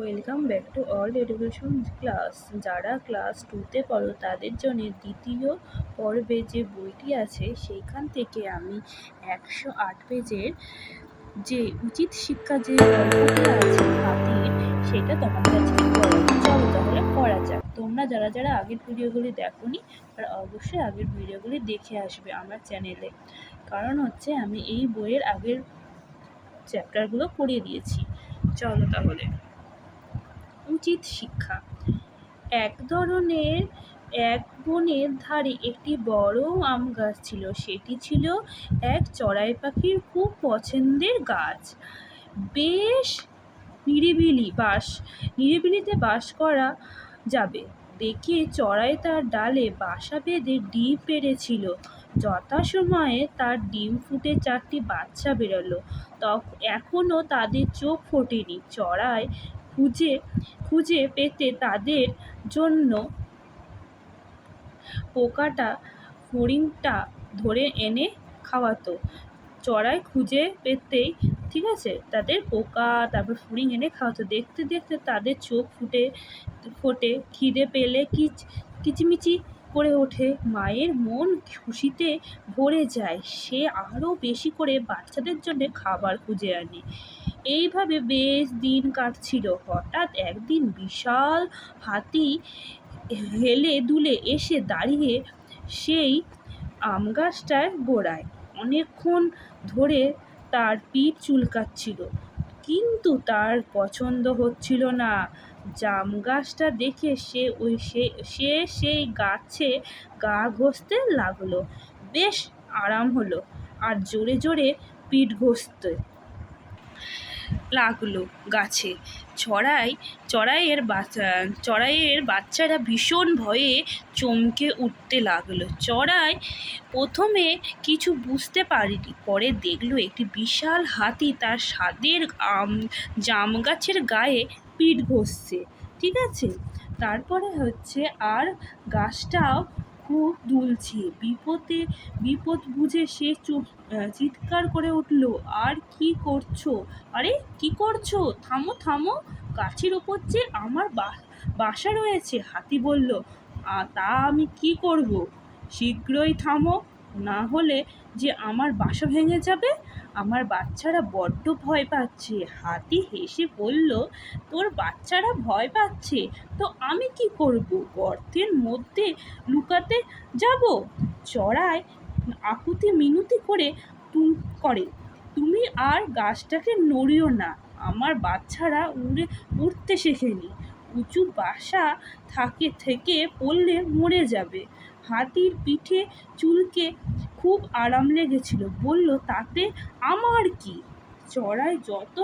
Welcome back to all education class যারা class টুতে পড়ো, তাদের জন্য দ্বিতীয় পর্বে যে বইটি আছে, সেইখান থেকে আমি একশো আট পেজের যে উচিত শিক্ষা যে আছে হাতির সেটা তোমাদের পড়াবো। চলো তাহলে করা যাক। তোমরা যারা যারা আগের ভিডিওগুলি দেখোনি, তারা অবশ্যই আগের ভিডিওগুলি দেখে আসবে আমার চ্যানেলে। কারণ হচ্ছে আমি এই বইয়ের আগের চ্যাপ্টারগুলো পড়িয়ে দিয়েছি। চলো তাহলে। উচিত শিক্ষা। এক ধরনের এক বনের ধারে একটি বড় আম গাছ ছিল। সেটি ছিল এক চড়াই পাখির খুব পছন্দের গাছ। বেশ নিরিবিলি বাস, নিরিবিলিতে বাস করা যাবে। দেখে চড়াই তার ডালে বাসা বেঁধে ডিম পেড়েছিল। যথাসময়ে তার ডিম ফুটে চারটি বাচ্চা বেরোলো। তখন এখনও তাদের চোখ ফোটেনি। চড়াই খুঁজে খুঁজে পেতে তাদের জন্য পোকাটা ফড়িংটা ধরে এনে খাওয়াতো। চড়াই খুঁজে পেতেই, ঠিক আছে? তাদের পোকা, তারপর ফড়িং এনে খাওয়াতো। দেখতে দেখতে তাদের চোখ ফুটে, ফোটে। খিদে পেলে কিচ, কিচিমিচি করে ওঠে। মায়ের মন খুশিতে ভরে যায়। সে আরও বেশি করে বাচ্চাদের জন্যে খাবার খুঁজে আনে। এইভাবে বেশ দিন কাটছিল। হঠাৎ একদিন বিশাল হাতি হেলে দুলে এসে দাঁড়িয়ে সেই আম গাছটার গোড়ায় অনেকক্ষণ ধরে তার পিঠ চুলকাচ্ছিল। কিন্তু তার পছন্দ হচ্ছিল না। জাম গাছটা দেখে সে ওই সে সেই গাছে গা ঘষতে লাগল। বেশ আরাম হলো আর জোরে জোরে পিঠ ঘষতে। লাগল গাছে। চড়াই, চড়াইয়ের বাচ্চা চড়াইয়ের বাচ্চারা ভীষণ ভয়ে চমকে উঠতে লাগল। চড়াই প্রথমে কিছু বুঝতে পারেনি, পরে দেখল একটি বিশাল হাতি তার স্বাদের আম, জাম গাছের গায়ে পিঠ ঘষছে। ঠিক আছে? তারপরে হচ্ছে আর গাছটাও খুব দুলছে। বিপদে, বিপদ বুঝে সে চিৎকার করে উঠল, আর কি করছ? আরে, কি করছ? থামো থামো। গাছের ওপর যে আমার বাসা রয়েছে, হাতি বলল তা আমি কি করব? শীঘ্রই থামো। না হলে যে আমার বাসা ভেঙে যাবে, আমার বাচ্চারা বড্ড ভয় পাচ্ছে। হাতি হেসে বলল, তোর বাচ্চারা ভয় পাচ্ছে? তো আমি কি করব? গর্তের মধ্যে লুকাতে যাব? চড়াই আকুতি মিনতি করে তুম, করে, তুমি আর গাছটাকে নড়িও না। আমার বাচ্চারা উড়ে উঠতে শেখেনি। উঁচু বাসা থাকে থেকে পড়লে মরে যাবে। হাতির পিঠে চুলকে খুব আরাম লেগেছিল। বলল, তাতে আমার কি? চড়াই যত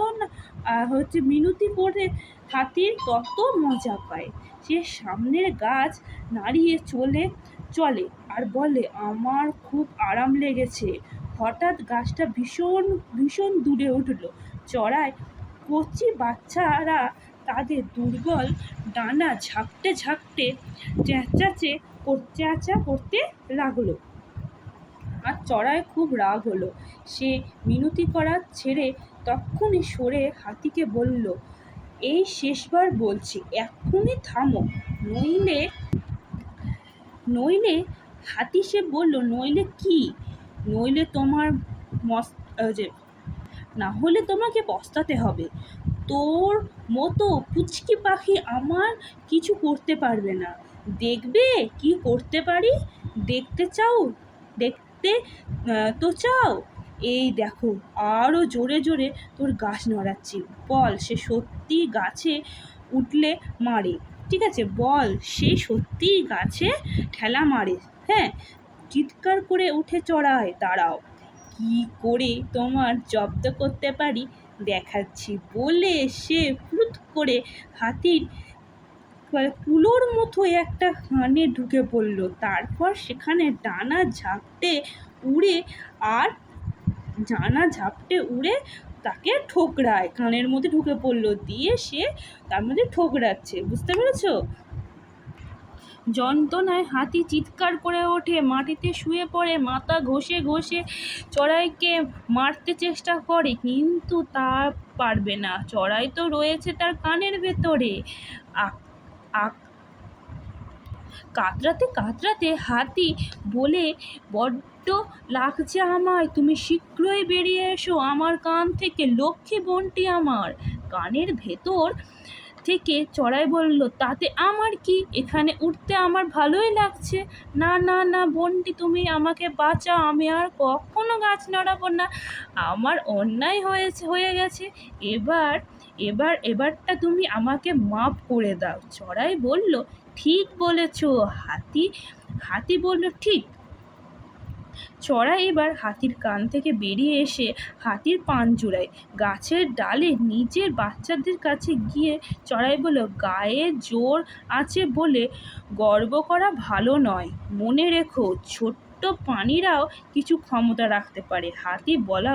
হচ্ছে মিনতি করে হাতির তত মজা পায়। সে সামনের গাছ নাড়িয়ে চলে চলে আর বলে, আমার খুব আরাম লেগেছে। হঠাৎ গাছটা ভীষণ ভীষণ দূরে উঠল। চড়াই কচি বাচ্চারা তাদের দুর্বল ডানা ঝাপটে ঝাপটে চেঁচাচে চেঁচা, করতে লাগল আর চড়ায় খুব রাগ হলো। সে মিনতি করা ছেড়ে তক্ষুনি সরে হাতিকে বলল, এই শেষবার বলছি, এক্ষুনি থামো। নইলে নইলে, হাতি সে বলল, নইলে কি? নইলে তোমার মস যে, না হলে তোমাকে পস্তাতে হবে। তোর মতো পুচকি পাখি আমার কিছু করতে পারবে না। দেখবে? কি করতে পারি? দেখতে চাও? দেখতে তো চাও? এই দেখো আরও জোরে জোরে তোর গাছ নড়াচ্ছি বল, সে সত্যি গাছে উঠলে মারে। ঠিক আছে, বল, সে সত্যিই গাছে ঠেলা মারে। হ্যাঁ চিৎকার করে উঠে চড়ায়, দাঁড়াও। কি করে তোমার জব্দ করতে পারি? দেখাচ্ছি। বলে সে ফুট করে হাতির কুলোর মতো একটা কানে ঢুকে পড়ল। তারপর সেখানে ডানা ঝাপটে উড়ে আর ডানা ঝাপটে উড়ে তাকে ঠোকরায়, কানের মধ্যে ঢুকে পড়ল। দিয়ে সে তার মধ্যে ঠোকরাচ্ছে, বুঝতে পেরেছ? যন্ত্রণায় হাতি চিৎকার করে ওঠে, মাটিতে শুয়ে পড়ে, মাথা ঘষে ঘষে চড়াইকে মারতে চেষ্টা করে, কিন্তু তা পারবে না। চড়াই তো রয়েছে তার কানের ভেতরে। কাতরাতে কাতরাতে হাতি বলে, বড্ড লাগছে আমায়, তুমি শীঘ্রই বেরিয়ে এসো, আমার কান থেকে লক্ষ্মী বোনটি আমার। কানের ভেতর থেকে চড়াই বলল, তাতে আমার কি? এখানে উঠতে আমার ভালোই লাগছে। না না না, বোনটি, তুমি আমাকে বাঁচাও। আমি আর কখনো গাছ নড়াবো না। আমার অন্যায় হয়েছে, হয়ে গেছে। এবার এবার, এবারটা তুমি আমাকে মাপ করে দাও। চড়াই বলল, ঠিক বলেছ, হাতি। হাতি বলল, ঠিক চড়াই এবার হাতির কান থেকে বেরিয়ে এসে হাতির পান জোড়ায়। গাছের ডালে নিজের বাচ্চাদের কাছে গিয়ে চড়াই বলল, গায়ে জোর আছে বলে গর্ব করা ভালো নয়। মনে রেখো, ছোট্ট প্রাণীরাও কিছু ক্ষমতা রাখতে পারে। হাতি বলা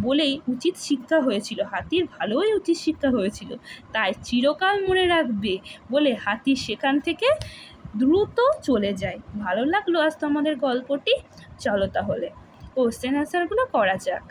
বলেই উচিত শিক্ষা হয়েছিল। হাতির ভালোই উচিত শিক্ষা হয়েছিল। তাই চিরকাল মনে রাখবে বলে হাতি সেখান থেকে দ্রুত চলে যায়। ভালো লাগল আজ তোমাদের গল্পটি? চলো তাহলে। কোশ্চেন অ্যান্সারগুলো করা যাক।